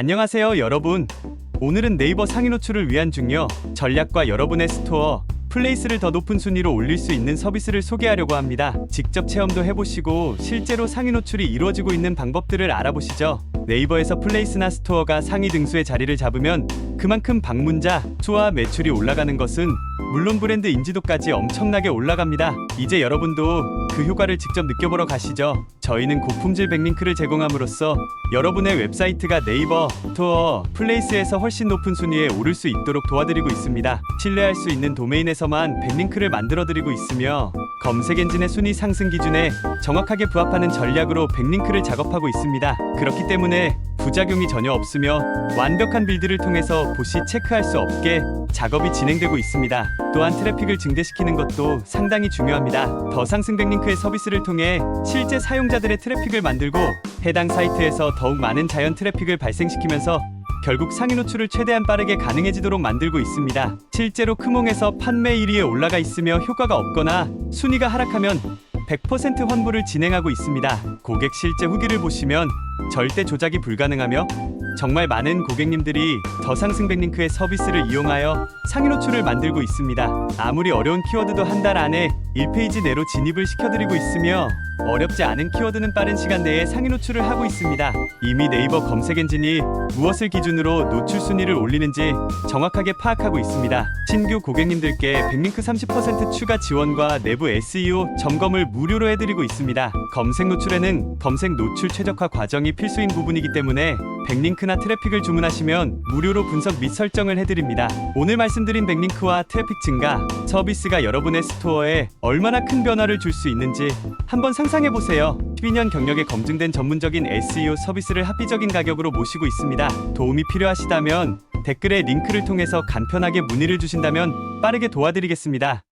안녕하세요 여러분. 오늘은 네이버 상위 노출을 위한 중요 전략과 여러분의 스토어 플레이스를 더 높은 순위로 올릴 수 있는 서비스를 소개하려고 합니다. 직접 체험도 해보시고 실제로 상위 노출이 이루어지고 있는 방법들을 알아보시죠. 네이버에서 플레이스나 스토어가 상위 등수의 자리를 잡으면 그만큼 방문자, 수와 매출이 올라가는 것은 물론 브랜드 인지도까지 엄청나게 올라갑니다. 이제 여러분도 그 효과를 직접 느껴보러 가시죠. 저희는 고품질 백링크를 제공함으로써 여러분의 웹사이트가 네이버, 스토어, 플레이스에서 훨씬 높은 순위에 오를 수 있도록 도와드리고 있습니다. 신뢰할 수 있는 도메인에서만 백링크를 만들어드리고 있으며 검색 엔진의 순위 상승 기준에 정확하게 부합하는 전략으로 백링크를 작업하고 있습니다. 그렇기 때문에 부작용이 전혀 없으며 완벽한 빌드를 통해서 보시 체크할 수 없게 작업이 진행되고 있습니다. 또한 트래픽을 증대시키는 것도 상당히 중요합니다. 더 상승 백링크의 서비스를 통해 실제 사용자들의 트래픽을 만들고 해당 사이트에서 더욱 많은 자연 트래픽을 발생시키면서 결국 상위 노출을 최대한 빠르게 가능해지도록 만들고 있습니다. 실제로 크몽에서 판매 1위에 올라가 있으며 효과가 없거나 순위가 하락하면 100% 환불을 진행하고 있습니다. 고객 실제 후기를 보시면 절대 조작이 불가능하며 정말 많은 고객님들이 더 상승 백링크의 서비스를 이용하여 상위 노출을 만들고 있습니다. 아무리 어려운 키워드도 한 달 안에 1페이지 내로 진입을 시켜드리고 있으며 어렵지 않은 키워드는 빠른 시간 내에 상위 노출을 하고 있습니다. 이미 네이버 검색 엔진이 무엇을 기준으로 노출 순위를 올리는지 정확하게 파악하고 있습니다. 신규 고객님들께 백링크 30% 추가 지원과 내부 SEO 점검을 무료로 해드리고 있습니다. 검색 노출에는 검색 노출 최적화 과정이 필수인 부분이기 때문에 백링크나 트래픽을 주문하시면 무료로 분석 및 설정을 해드립니다. 오늘 말씀드린 백링크와 트래픽 증가, 서비스가 여러분의 스토어에 얼마나 큰 변화를 줄 수 있는지 한번 상상해 보세요. 12년 경력에 검증된 전문적인 SEO 서비스를 합리적인 가격으로 모시고 있습니다. 도움이 필요하시다면 댓글에 링크를 통해서 간편하게 문의를 주신다면 빠르게 도와드리겠습니다.